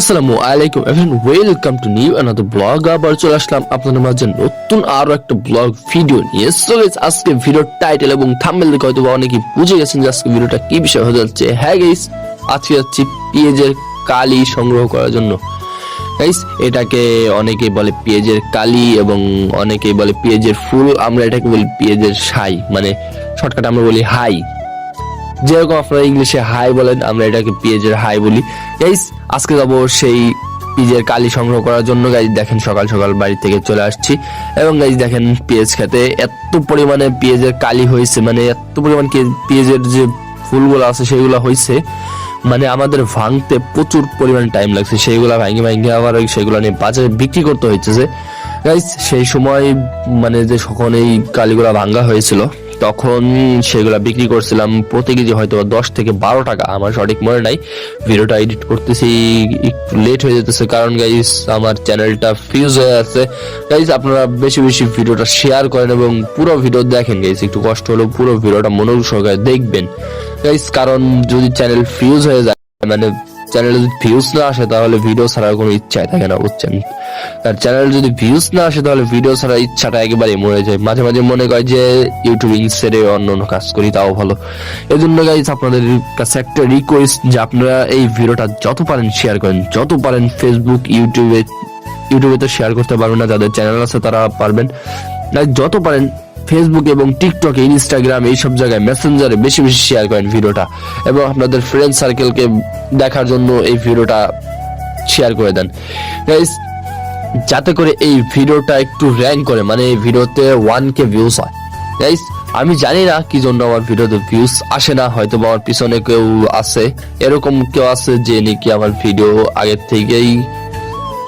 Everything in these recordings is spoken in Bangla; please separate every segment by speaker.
Speaker 1: আসসালামু আলাইকুম everyone, welcome to new another vlog. আবার চলে আসলাম আপনাদের মাঝে নতুন আরও একটা ব্লগ ভিডিও নিয়ে। সো গাইস আজকে ভিডিওর টাইটেল এবং থাম্বনেল দেখে হয়তো অনেকেই বুঝে গেছেন যে আজকে ভিডিওটা কি বিষয় হতে যাচ্ছে। হ্যাঁ গাইস আজকে যাচ্ছি পেঁয়াজের কালি সংগ্রহ করার জন্য। গাইস এটাকে অনেকেই বলে পেঁয়াজের কালি এবং অনেকেই বলে পেঁয়াজের ফুল। আমরা এটাকে বলি পেঁয়াজের সাই মানে শর্টকাট আমরা বলি হাই। যেরকম আপনারা ইংলিশে হাই বলেন, আমরা এটাকে পেঁয়াজের হাই বলি। গাইস আজকে যাব সেই পিজের কালি সংগ্রহ করার জন্য। গাইজ দেখেন সকাল সকাল বাড়ি থেকে চলে আসছি। এবং গাইজ দেখেন পেঁয়াজ খেতে এত পরিমাণে পেঁয়াজের কালি হয়েছে মানে এত পরিমাণ পেঁয়াজের যে ফুলগুলো আছে সেগুলো হয়েছে। মানে আমাদের ভাঙতে প্রচুর পরিমাণ টাইম লাগছে। সেইগুলা ভাঙে ভাঙে আবার সেগুলো নিয়ে বাজারে বিক্রি করতে হয়েছে যে গাইজ সেই সময় মানে যে যখন এই কালিগুলা ভাঙ্গা হয়েছিল তখন সেগুলো বিক্রি করছিলাম প্রতি কেজি হয়তো দশ থেকে বারো টাকা। আমার সঠিক মনে নাই। ভিডিওটা এডিট করতেছি, একটু লেট হয়ে যেতেছে। কারণ গাইস আমার চ্যানেলটা ফিউজ হয়ে আছে। গাইজ আপনারা বেশি বেশি ভিডিওটা শেয়ার করেন এবং পুরো ভিডিও দেখেন গাইস একটু কষ্ট হলেও পুরো ভিডিওটা মনোযোগ সহকারে দেখবেন। গাইজ কারণ যদি চ্যানেল ফিউজ হয়ে যায় মানে চ্যানেলে যদি ভিউজ না আসে, তাহলে ভিডিও ছাড়ার কোনো ইচ্ছাই থাকে না, বুঝছেন? আর চ্যানেল যদি ভিউজ না আসে, তাহলে ভিডিও ছাড়ার ইচ্ছাটা একেবারেই মরে যায়। মাঝে মাঝে মনে করে যে ইউটিউবিং ছেড়ে অন্য অন্য কাজ করি, তাও ভালো। এই জন্য গাইজ আপনাদের কাছে একটা রিকোয়েস্ট যে, আপনারা এই ভিডিওটা যত পারেন শেয়ার করেন। যত পারেন ফেসবুক ইউটিউবে ইউটিউবে তো শেয়ার করতে পারবেন না, যাদের চ্যানেল আছে তারা পারবেন। যত পারেন ফেসবুক এবং টিকটকে ইনস্টাগ্রাম এইসব জায়গায় মেসেঞ্জারে বেশি বেশি শেয়ার করেন ভিডিওটা। এবং আপনাদের ফ্রেন্ড সার্কেলকে দেখার জন্য এই ভিডিওটা শেয়ার করে দেন। যাতে করে এই ভিডিওটা একটু র্যাঙ্ক করে মানে এই ভিডিওতে ওয়ান কে ভিউজ হয়। আমি জানি না কি জন্য আমার ভিডিওতে ভিউজ আসে না, হয়তো আমার পিছনে কেউ আছে, এরকম কেউ আছে যে নাকি আমার ভিডিও আগের থেকেই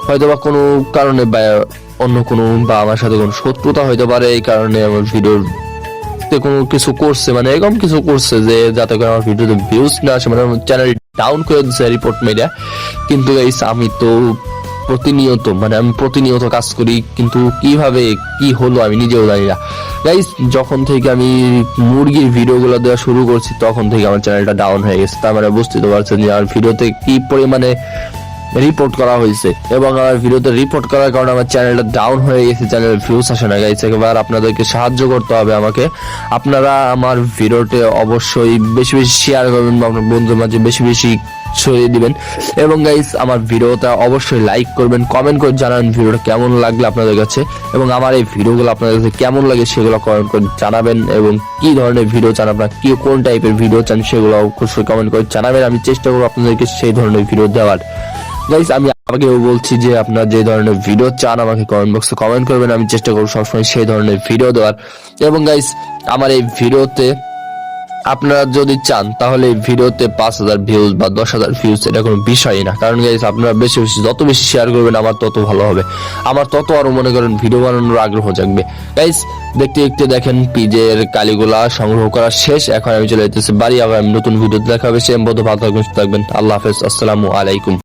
Speaker 1: হয়তো বা কোনো কারণে অন্য কোনো বা আমার সাথে কোনো শত্রুতা হইতে পারে এই কারণে আমার ভিডিওর কোনো কিছু করছে মানে এরকম কিছু করছে যে যাতে করে আমার ভিডিওতে ভিউজ না আসে মানে চ্যানেল ডাউন করে দিচ্ছে রিপোর্ট মিডিয়া কিন্তু গাইস আমি তো প্রতিনিয়ত মানে আমি প্রতিনিয়ত কাজ করি, কিন্তু কীভাবে কি হলো আমি নিজেও জানি না। গাইস যখন থেকে আমি মুরগির ভিডিওগুলো দেওয়া শুরু করছি, তখন থেকে আমার চ্যানেলটা ডাউন হয়ে গেছে। তার মানে বুঝতে তো পারছেন যে আমার ভিডিওতে কি পরিমাণে রিপোর্ট করা হয়েছে এবং আমার ভিডিওতে রিপোর্ট করার কারণে আমার চ্যানেলটা ডাউন হয়ে গেছে চ্যানেলের ভিউজ আসে না। গাইছে এবার আপনাদেরকে সাহায্য করতে হবে আমাকে। আপনারা আমার ভিডিওতে অবশ্যই বেশি বেশি শেয়ার করবেন আপনার বন্ধুদের মাঝে বেশি বেশি ছড়িয়ে দিবেন। এবং গাইস আমার ভিডিওটা অবশ্যই লাইক করবেন কমেন্ট করে জানাবেন ভিডিওটা কেমন লাগল আপনাদের কাছে এবং আমার এই ভিডিওগুলো আপনাদের কাছে কেমন লাগে সেগুলো কমেন্ট করে জানাবেন এবং কি ধরনের ভিডিও চান আপনারা, কি, কোন টাইপের ভিডিও চান সেগুলো অবশ্যই কমেন্ট করে জানাবেন। আমি চেষ্টা করব আপনাদেরকে সেই ধরনের ভিডিও দেওয়ার। গাইস আমি আগেও বলছি যে আপনারা যে ধরনের ভিডিও চান, আমাকে কমেন্ট বক্সে কমেন্ট করবেন। আমি চেষ্টা করব সবসময় সেই ধরনের ভিডিও দেওয়ার। এবং গাইস আমার এই ভিডিওতে আপনারা যদি চান, তাহলে এই ভিডিওতে পাঁচ হাজার ভিউজ বা দশ হাজার ভিউজ এটা কোনো বিষয়ই না। কারণ গাইস আপনারা বেশি বেশি, যত বেশি শেয়ার করবেন, আমার তত ভালো হবে। আমার তত আরও, মনে করেন ভিডিও বানানোর আগ্রহ জাগবে। গাইস দেখতে দেখতে দেখেন পিজের কালিগুলা সংগ্রহ করা শেষ। এখন আমি চলে যেতেছি বাড়ি। আবার আমি নতুন ভিডিওতে দেখা হবে। সে বদ্ধ ভালো থাকবেন। আল্লাহ হাফেজ। আসসালামু আলাইকুম।